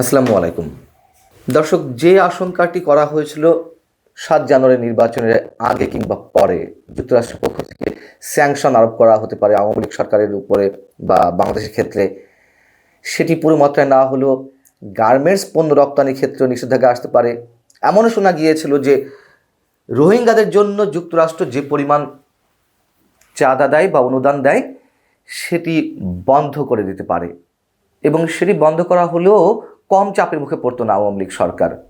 আসসালামু আলাইকুম। দর্শক, যে আশঙ্কাটি করা হয়েছিল সাত জানুয়ারি নির্বাচনের আগে কিংবা পরে যুক্তরাষ্ট্রের পক্ষ থেকে স্যাংশন আরোপ করা হতে পারে আওয়ামী লীগ সরকারের উপরে বা বাংলাদেশের ক্ষেত্রে, সেটি পুরো মাত্রায় না হলেও গার্মেন্টস পণ্য রপ্তানির ক্ষেত্রেও নিষেধাজ্ঞা আসতে পারে। এমনও শোনা গিয়েছিল যে রোহিঙ্গাদের জন্য যুক্তরাষ্ট্র যে পরিমাণ চাঁদা দেয় বা অনুদান দেয়, সেটি বন্ধ করে দিতে পারে। এবং সেটি বন্ধ করা হলেও কম চাপের মুখে পড়তো না আওয়ামী লীগ সরকার।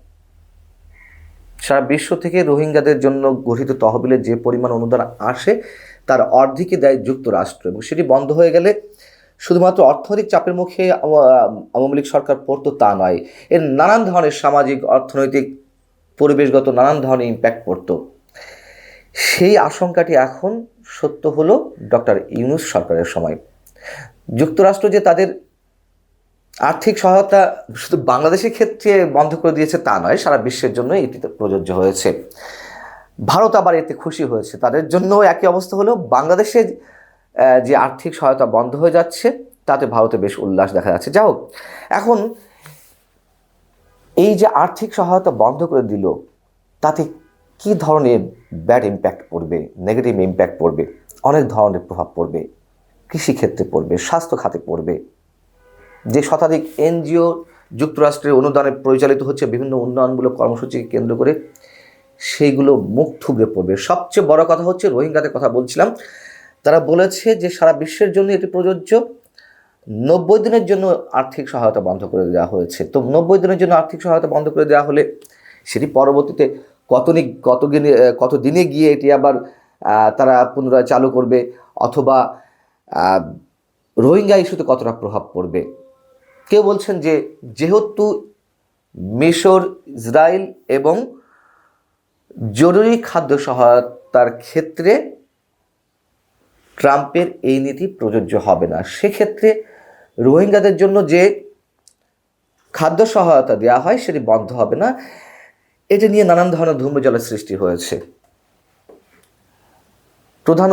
সারা বিশ্ব থেকে রোহিঙ্গাদের জন্য গঠিত তহবিলে যে পরিমাণ অনুদান আসে, তার অর্ধেকই দেয় যুক্তরাষ্ট্র এবং সেটি বন্ধ হয়ে গেলে শুধুমাত্র অর্থনৈতিক চাপের মুখে আওয়া- আওয়ামী লীগ সরকার পড়তো তা নয়, এর নানান ধরনের সামাজিক, অর্থনৈতিক, পরিবেশগত নানান ধরনের ইম্প্যাক্ট পড়তো। সেই আশঙ্কাটি এখন সত্য হলো ডক্টর ইউনুস সরকারের সময়। যুক্তরাষ্ট্র যে তাদের আর্থিক সহায়তা শুধু বাংলাদেশের ক্ষেত্রে বন্ধ করে দিয়েছে তা নয়, সারা বিশ্বের জন্য এটি প্রযোজ্য হয়েছে। ভারত আবার এতে খুশি হয়েছে। তাদের জন্য একই অবস্থা হলো, বাংলাদেশে যে আর্থিক সহায়তা বন্ধ হয়ে যাচ্ছে, তাতে ভারতে বেশ উল্লাস দেখা যাচ্ছে। যাই হোক, এখন এই যে আর্থিক সহায়তা বন্ধ করে দিল, তাতে কি ধরনের ব্যাড ইম্প্যাক্ট পড়বে নেগেটিভ ইম্প্যাক্ট পড়বে, অনেক ধরনের প্রভাব পড়বে, কৃষিক্ষেত্রে পড়বে, স্বাস্থ্য খাতে পড়বে যে শতাধিক এনজিও যুক্তরাষ্ট্রের অনুদানে পরিচালিত হচ্ছে বিভিন্ন উন্নয়নমূলক কর্মসূচিকে কেন্দ্র করে, সেইগুলো মুখ থুবড়ে পড়বে। সবচেয়ে বড় কথা হচ্ছে, রোহিঙ্গাদের কথা বলছিলাম, তারা বলেছে যে সারা বিশ্বের জন্য এটি প্রযোজ্য। নব্বই দিনের জন্য আর্থিক সহায়তা বন্ধ করে দেওয়া হয়েছে। তো নব্বই দিনের জন্য আর্থিক সহায়তা বন্ধ করে দেওয়া হলে সেটি পরবর্তীতে কতনি কত দিনে কত দিনে গিয়ে এটি আবার তারা পুনরায় চালু করবে? অথবা রোহিঙ্গা ইস্যুতে কতটা প্রভাব পড়বে? কেউ বলছেন যে যেহেতু মিশর, ইসরায়েল এবং জরুরি খাদ্য সহায়তার ক্ষেত্রে ট্রাম্পের এই নীতি প্রযোজ্য হবে না, সেক্ষেত্রে রোহিঙ্গাদের জন্য যে খাদ্য সহায়তা দেওয়া হয় সেটি বন্ধ হবে না। এটা নিয়ে নানান ধরনের ধূম্রজলের সৃষ্টি হয়েছে। প্রধান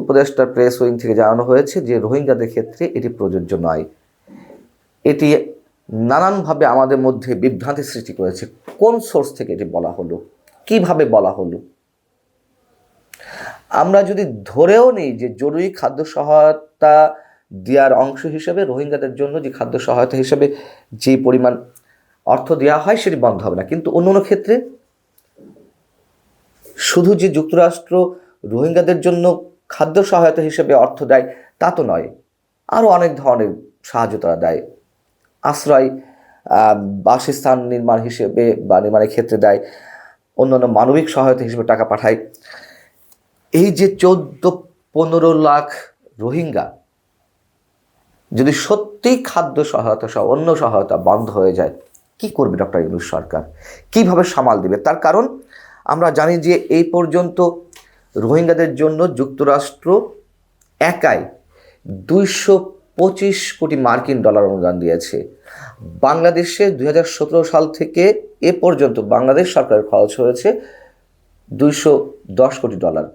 উপদেষ্টা প্রেস উইং থেকে জানানো হয়েছে যে রোহিঙ্গাদের ক্ষেত্রে এটি প্রযোজ্য নয়। এটি নানানভাবে আমাদের মধ্যে বিভ্রান্তি সৃষ্টি করেছে। কোন সোর্স থেকে এটি বলা হলো? কীভাবে বলা হলো? আমরা যদি ধরেও নিই যে জরুরি খাদ্য সহায়তা দেওয়ার অংশ হিসেবে রোহিঙ্গাদের জন্য যে খাদ্য সহায়তা হিসেবে যে পরিমাণ অর্থ দেওয়া হয় সেটি বন্ধ হবে না। কিন্তু অন্য অন্য ক্ষেত্রে শুধু যে যুক্তরাষ্ট্র রোহিঙ্গাদের জন্য খাদ্য সহায়তা হিসেবে অর্থ দেয় তা তো নয়, আরও অনেক ধরনের সাহায্য তারা দেয়। আশ্রয় বাসস্থান নির্মাণ হিসেবে বা নির্মাণের ক্ষেত্রে দেয়। অন্যান্য মানবিক সহায়তা হিসেবে টাকা পাঠায়। এই যে চোদ্দ, পনেরো লাখ রোহিঙ্গা যদি সত্যি খাদ্য সহায়তা সহ অন্য সহায়তা বন্ধ হয়ে যায়, কি করবে ডক্টর ইউনুস সরকার? কীভাবে সামাল দেবে? তার কারণ, আমরা জানি যে এই পর্যন্ত রোহিঙ্গাদের জন্য যুক্তরাষ্ট্র একাই দুইশো পঁচিশ কোটি মার্কিন ডলার অনুদান দিয়েছে। বাংলাদেশে দু হাজার সতেরো সাল থেকে এ পর্যন্ত বাংলাদেশ সরকারের খরচ হয়েছে দুইশো দশ কোটি ডলার।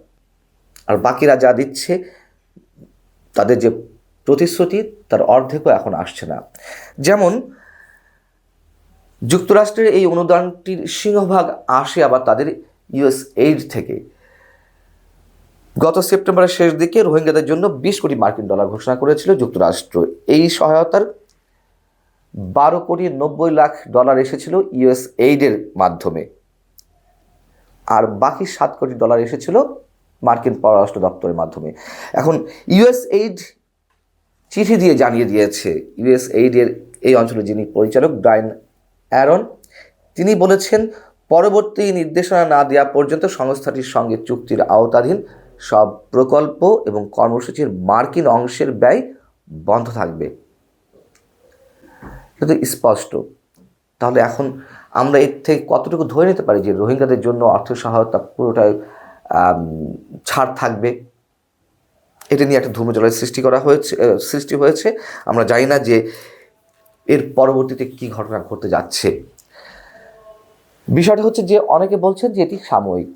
আর বাকিরা যা দিচ্ছে, তাদের যে প্রতিশ্রুতি, তার অর্ধেকও এখন আসছে না। যেমন, যুক্তরাষ্ট্রের এই অনুদানটির সিংহভাগ আসে আবার তাদের ইউএস এইড থেকে। গত সেপ্টেম্বরের শেষ দিকে রোহিঙ্গাদের জন্য বিশ কোটি মার্কিন ডলার ঘোষণা করেছিল যুক্তরাষ্ট্র। এই সহায়তার বারো কোটি নব্বই লাখ ডলার এসেছিল ইউএস এইডের মাধ্যমে। আর বাকি সাত কোটি ডলার এসেছিল মার্কিন পররাষ্ট্র দপ্তরের মাধ্যমে। এখন ইউএস এইড চিঠি দিয়ে জানিয়ে দিয়েছে, ইউএস এইডের এই অঞ্চলের যিনি পরিচালক ব্রাইন অ্যারন, তিনি বলেছেন, পরবর্তী নির্দেশনা না দেওয়া পর্যন্ত সংস্থাটির সঙ্গে চুক্তির আওতাধীন সব প্রকল্প এবং কর্মসূচির মার্কিন অংশের ব্যয় বন্ধ থাকবে। কিন্তু স্পষ্ট। তাহলে এখন আমরা এর থেকে কতটুকু ধরে নিতে পারি যে রোহিঙ্গাদের জন্য অর্থ সহায়তা পুরোটাই ছাড় থাকবে? এটা নিয়ে একটা ধূমজলের সৃষ্টি করা হয়েছে সৃষ্টি হয়েছে। আমরা জানি না যে এর পরবর্তীতে কি ঘটনা ঘটতে যাচ্ছে। বিষয়টা হচ্ছে যে অনেকে বলছেন যে এটি সাময়িক।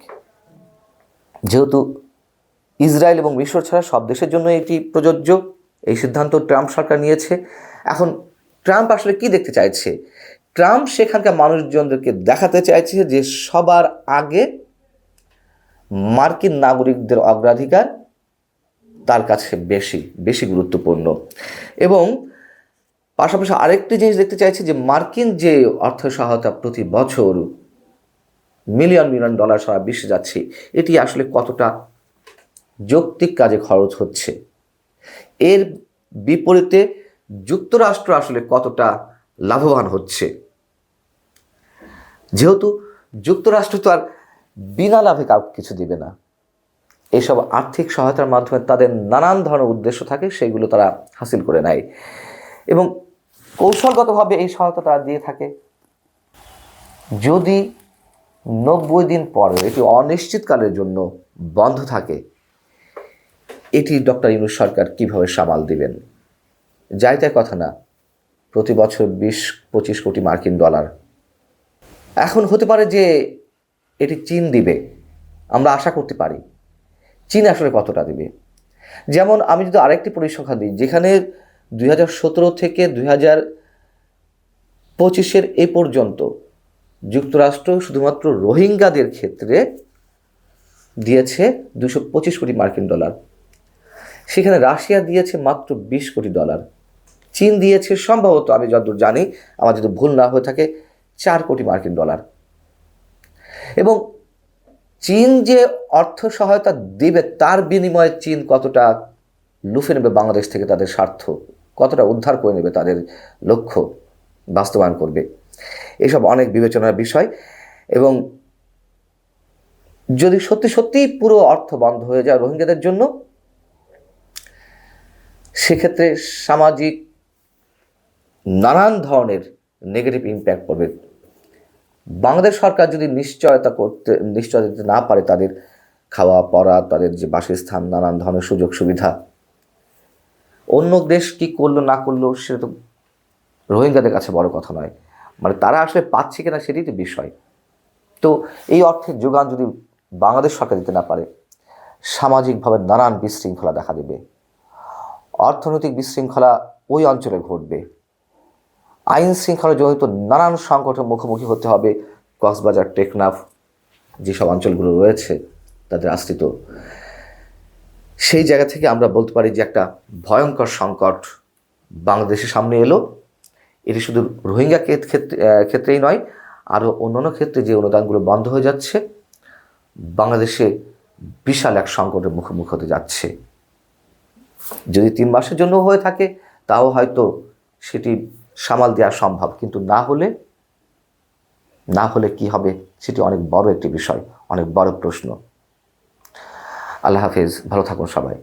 যেহেতু ইসরায়েল এবং মিশর ছাড়া সব দেশের জন্য এটি প্রযোজ্য। এই সিদ্ধান্ত ট্রাম্প সরকার নিয়েছে। এখন ট্রাম্প আসলে কি দেখতে চাইছে? ট্রাম্প সেখানকার মানুষজনদেরকে দেখাতে চাইছে যে সবার আগে মার্কিন নাগরিকদের অগ্রাধিকার তার কাছে বেশি বেশি গুরুত্বপূর্ণ। এবং পাশাপাশি আরেকটি জিনিস দেখতে চাইছে যে মার্কিন যে অর্থ সহায়তা প্রতি বছর মিলিয়ন মিলিয়ন ডলার সারা বিশ্বে যাচ্ছে, এটি আসলে কতটা যৌক্তিক কাজে খরচ হচ্ছে। এর বিপরীতে যুক্তরাষ্ট্র আসলে কতটা লাভবান হচ্ছে? যেহেতু যুক্তরাষ্ট্র তো আর বিনা লাভে কাউকে কিছু দিবে না। এসব আর্থিক সহায়তার মাধ্যমে তাদের নানান ধরনের উদ্দেশ্য থাকে সেগুলো তারা হাসিল করে নেয়। এবং কৌশলগতভাবে এই সহায়তা তারা দিয়ে থাকে। যদি নব্বই দিন পরে এটি অনিশ্চিতকালের জন্য বন্ধ থাকে এটি ডক্টর ইউনুস সরকার কীভাবে সামাল দিবেন? যাই তাই কথা না, প্রতি বছর বিশ, পঁচিশ কোটি মার্কিন ডলার। এখন হতে পারে যে এটি চীন দিবে, আমরা আশা করতে পারি। চীন আসলে কতটা দিবে? যেমন আমি যদি আরেকটি পরিসংখ্যান দিই, যেখানে দুই সতেরো থেকে দুই হাজার পঁচিশের এ পর্যন্ত যুক্তরাষ্ট্র শুধুমাত্র রোহিঙ্গাদের ক্ষেত্রে দিয়েছে দুশো পঁচিশ কোটি মার্কিন ডলার। সেখানে রাশিয়া দিয়েছে মাত্র বিশ কোটি ডলার। চীন দিয়েছে সম্ভবত, আমি যতদূর জানি, আমার যদি ভুল না হয়ে থাকে, চার কোটি মার্কিন ডলার। এবং চীন যে অর্থ সহায়তা দেবে, তার বিনিময়ে চীন কতটা লুফে নেবে বাংলাদেশ থেকে তাদের স্বার্থ, কতটা উদ্ধার করে নেবে তাদের লক্ষ্য বাস্তবায়ন করবে, এসব অনেক বিবেচনার বিষয়। এবং যদি সত্যি সত্যিই পুরো অর্থ বন্ধ হয়ে যায় রোহিঙ্গাদের জন্য সেক্ষেত্রে সামাজিক নানান ধরনের নেগেটিভ ইম্প্যাক্ট পড়বে। বাংলাদেশ সরকার যদি নিশ্চয়তা করতে, নিশ্চয়তা দিতে না পারে তাদের খাওয়া, পড়া, তাদের যে বাসস্থান, নানান ধরনের সুযোগ সুবিধা, অন্য দেশ কি করল, না করল, সেটা তো রোহিঙ্গাদের কাছে বড় কথা নয়। মানে তারা আসলে পাচ্ছে কিনা সেটাই তো বিষয়। তো এই অর্থের যোগান যদি বাংলাদেশ সরকার দিতে না পারে, সামাজিকভাবে নানান বিশৃঙ্খলা দেখা দেবে। অর্থনৈতিক বিশৃঙ্খলা ওই অঞ্চলে ঘটবে। আইন শৃঙ্খলা জড়িত নানান সংকটের মুখোমুখি হতে হবে। কক্সবাজার, টেকনাফ যেসব অঞ্চলগুলো রয়েছে তাদের আশ্রিত। সেই জায়গা থেকে আমরা বলতে পারি যে একটা ভয়ঙ্কর সংকট বাংলাদেশের সামনে এলো। এটি শুধু রোহিঙ্গা ক্ষেত্রে ক্ষেত্রেই নয়, আরও অন্যান্য ক্ষেত্রে যে অনুদানগুলো বন্ধ হয়ে যাচ্ছে, বাংলাদেশে বিশাল এক সংকটের মুখোমুখি হতে যাচ্ছে। যদি তিন মাসের জন্য হয়ে থাকে, তাও হয়তো সেটি সামাল দেওয়া সম্ভব। কিন্তু না হলে না হলে কি হবে? সেটি অনেক বড় একটি বিষয়, অনেক বড় প্রশ্ন। আল্লাহ হাফেজ, ভালো থাকুন সবাই।